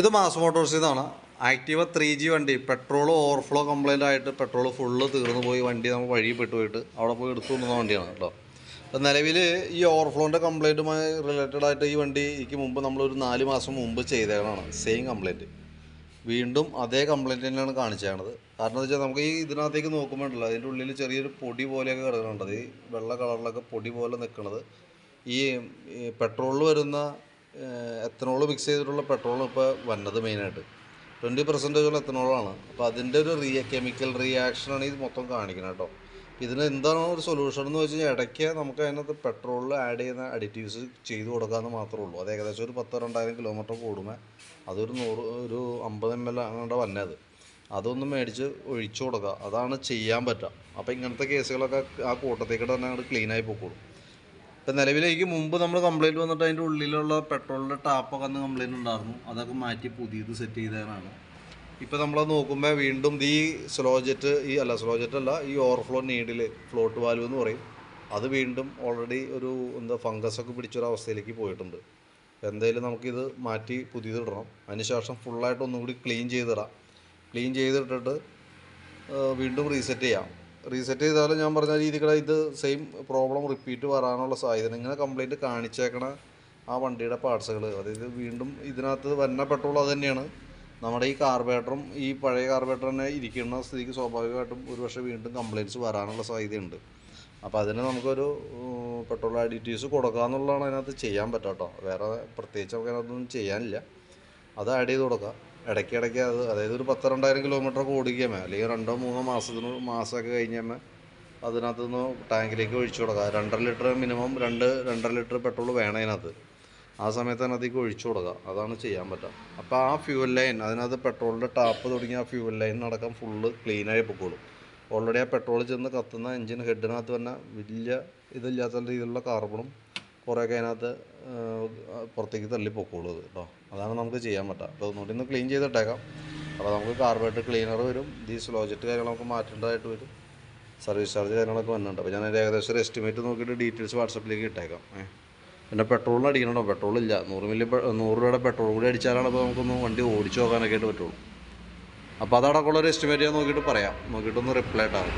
ഇത് മാസ് മോട്ടോഴ്സിൽ നിന്നാണ് ആക്റ്റീവ ത്രീ ജി വണ്ടി. പെട്രോൾ ഓവർഫ്ലോ കംപ്ലൈന്റ് ആയിട്ട് പെട്രോൾ ഫുള്ള് തീർന്നു പോയി. വണ്ടി നമ്മൾ വഴി പെട്ടുപോയിട്ട് അവിടെ പോയി എടുത്തു കൊണ്ടുവന്ന വണ്ടിയാണ് കേട്ടോ. അപ്പം നിലവിൽ ഈ ഓവർഫ്ലോന്റെ കംപ്ലൈന്റുമായി റിലേറ്റഡ് ആയിട്ട് ഈ വണ്ടി എനിക്ക് മുമ്പ് നമ്മളൊരു നാല് മാസം മുമ്പ് ചെയ്തതാണ് സെയിം കംപ്ലൈന്റ് വീണ്ടും അതേ കംപ്ലൈന്റ് തന്നെയാണ് കാണിച്ചത് കാരണം എന്താ വെച്ചാൽ നമുക്ക് ഈ ഇതിനകത്തേക്ക് നോക്കുമ്പോഴല്ലോ അതിന്റെ ഉള്ളിൽ ചെറിയൊരു പൊടി പോലെയൊക്കെ കിടക്കുന്നുണ്ട്. ഈ വെള്ള കളറിലൊക്കെ പൊടി പോലെ നിൽക്കുന്നത് ഈ പെട്രോളിൽ വരുന്ന എത്തനോൾ മിക്സ് ചെയ്തിട്ടുള്ള പെട്രോൾ ഇപ്പോൾ വന്നത് മെയിനായിട്ട് ട്വന്റി പെർസെന്റേജുള്ള എത്തനോളാണ് അപ്പോൾ അതിന്റെ ഒരു റിയ കെമിക്കൽ റിയാക്ഷനാണ് ഇത് മൊത്തം കാണിക്കുന്നത് കേട്ടോ ഇതിന് എന്താണ് ഒരു സൊല്യൂഷൻ എന്ന് വെച്ച് കഴിഞ്ഞാൽ ഇടയ്ക്ക് നമുക്ക് അതിനകത്ത് പെട്രോളിൽ ആഡ് ചെയ്യുന്ന അഡിറ്റീവ്സ് ചെയ്ത് കൊടുക്കാമെന്ന് മാത്രമേ ഉള്ളൂ. അത് ഏകദേശം ഒരു പത്തോ രണ്ടായിരം കിലോമീറ്റർ കൂടുമ്പോൾ അതൊരു നൂറ് ഒരു അമ്പത് എം എൽ അങ്ങോട്ട് വന്നത്. അതൊന്ന് മേടിച്ച് ഒഴിച്ചു കൊടുക്കുക അതാണ് ചെയ്യാൻ പറ്റുക അപ്പോൾ ഇങ്ങനത്തെ കേസുകളൊക്കെ ആ കൂട്ടത്തേക്കിട്ട് തന്നെ അങ്ങോട്ട് ക്ലീനായി പോയിക്കോളും ഇപ്പം നിലവിലേക്ക് മുമ്പ് നമ്മൾ കംപ്ലൈന്റ് വന്നിട്ട് അതിന്റെ ഉള്ളിലുള്ള പെട്രോളിന്റെ ടാപ്പൊക്കെ അന്ന് കംപ്ലൈന്റ് ഉണ്ടായിരുന്നു. അതൊക്കെ മാറ്റി പുതിയത് സെറ്റ് ചെയ്തതാണ്. ഇപ്പോൾ നമ്മൾ നോക്കുമ്പോൾ വീണ്ടും ഈ സ്ലോ ജെറ്റ് ഈ അല്ല സ്ലോ ജെറ്റ് അല്ല ഈ ഓവർഫ്ലോ നീഡിൽ ഫ്ലോട്ട് വാൽവ് എന്ന് പറയും. അത് വീണ്ടും ഓൾറെഡി ഒരു എന്താ ഫംഗസ് ഒക്കെ പിടിച്ചൊരു അവസ്ഥയിലേക്ക് പോയിട്ടുണ്ട്. എന്തായാലും നമുക്കിത് മാറ്റി പുതിയതിടണം അതിനുശേഷം ഫുള്ളായിട്ട് ഒന്നും കൂടി ക്ലീൻ ചെയ്തിടാം. ക്ലീൻ ചെയ്തിട്ടിട്ട് വീണ്ടും റീസെറ്റ് ചെയ്യാം. റീസെറ്റ് ചെയ്താലും ഞാൻ പറഞ്ഞ രീതിക്കുള്ള ഇത് സെയിം പ്രോബ്ലം റിപ്പീറ്റ് വരാനുള്ള സാധ്യത. ഇങ്ങനെ കംപ്ലൈന്റ് കാണിച്ചേക്കണ ആ വണ്ടിയുടെ പാർട്സുകൾ അതായത് വീണ്ടും ഇതിനകത്ത് വരുന്ന പെട്രോൾ അത് തന്നെയാണ്. നമ്മുടെ ഈ കാർബേറ്ററും ഈ പഴയ കാർബേറ്റർ തന്നെ ഇരിക്കുന്ന സ്ഥിതിക്ക് സ്വാഭാവികമായിട്ടും ഒരു പക്ഷേ വീണ്ടും കംപ്ലയിന്റ്സ് വരാനുള്ള സാധ്യതയുണ്ട്. അപ്പോൾ അതിന് നമുക്കൊരു പെട്രോൾ അഡിറ്റീവ്സ് കൊടുക്കാമെന്നുള്ളതാണ് അതിനകത്ത് ചെയ്യാൻ പറ്റാട്ടോ വേറെ പ്രത്യേകിച്ച് നമുക്ക് അതിനകത്തൊന്നും ചെയ്യാനില്ല. അത് ആഡ് ചെയ്ത് കൊടുക്കുക ഇടയ്ക്ക് ഇടയ്ക്ക് അത് അതായത് ഒരു പത്ത് രണ്ടായിരം കിലോമീറ്റർ ഓടിക്കാമേ അല്ലെങ്കിൽ രണ്ടോ മൂന്നോ മാസത്തിന് മാസമൊക്കെ കഴിഞ്ഞാൽ അതിനകത്ത് നിന്ന് ടാങ്കിലേക്ക് ഒഴിച്ചു കൊടുക്കുക. രണ്ടര ലിറ്റർ മിനിമം രണ്ട് രണ്ടര ലിറ്റർ പെട്രോൾ വേണം അതിനകത്ത്. ആ സമയത്ത് അതിനകത്തേക്ക് ഒഴിച്ചു കൊടുക്കുക. അതാണ് ചെയ്യാൻ പറ്റുക. അപ്പോൾ ആ ഫ്യൂവൽ ലൈൻ അതിനകത്ത് പെട്രോളിന്റെ ടാപ്പ് തുടങ്ങിയ ആ ഫ്യൂവൽ ലൈൻ അടക്കം ഫുള്ള് ക്ലീനായി പൊക്കോളും. ഓൾറെഡി ആ പെട്രോൾ ചെന്ന് കത്തുന്ന എഞ്ചിൻ ഹെഡിനകത്ത് തന്നെ വലിയ ഇതില്ലാത്ത രീതിയിലുള്ള കാർബണും കുറേയൊക്കെ അതിനകത്ത് പുറത്തേക്ക് തള്ളി കേട്ടോ അതാണ് നമുക്ക് ചെയ്യാൻ പറ്റുക അപ്പോൾ ഒന്നുകൂടി ഒന്ന് ക്ലീൻ ചെയ്തിട്ടേക്കാം. അപ്പോൾ നമുക്ക് കാർബറേറ്റർ ക്ലീനർ വരും. ഈ സ്ലോജറ്റ് കാര്യങ്ങൾ നമുക്ക് മാറ്റേണ്ടതായിട്ട് വരും. സർവീസ് ചാർജ് കാര്യങ്ങളൊക്കെ വന്നിട്ടുണ്ട്. അപ്പോൾ ഞാൻ ഏകദേശം ഒരു എസ്റ്റിമേറ്റ് നോക്കിയിട്ട് ഡീറ്റെയിൽസ് വാട്സപ്പിലേക്ക് ഇട്ടേക്കാം. പിന്നെ പെട്രോളിന് അടിക്കണോ പെട്രോൾ ഇല്ല. നൂറ് മില്ലി നൂറ് രൂപയുടെ പെട്രോൾ കൂടി അടിച്ചാലാണ് അപ്പോൾ നമുക്കൊന്ന് വണ്ടി ഓടിച്ചു നോക്കാനൊക്കെ ആയിട്ട് പറ്റുള്ളൂ. അപ്പോൾ അതടക്കമുള്ള ഒരു എസ്റ്റിമേറ്റ് ഞാൻ നോക്കിയിട്ട് പറയാം. നോക്കിയിട്ടൊന്ന് റിപ്ലൈ ഇട്ടാൽ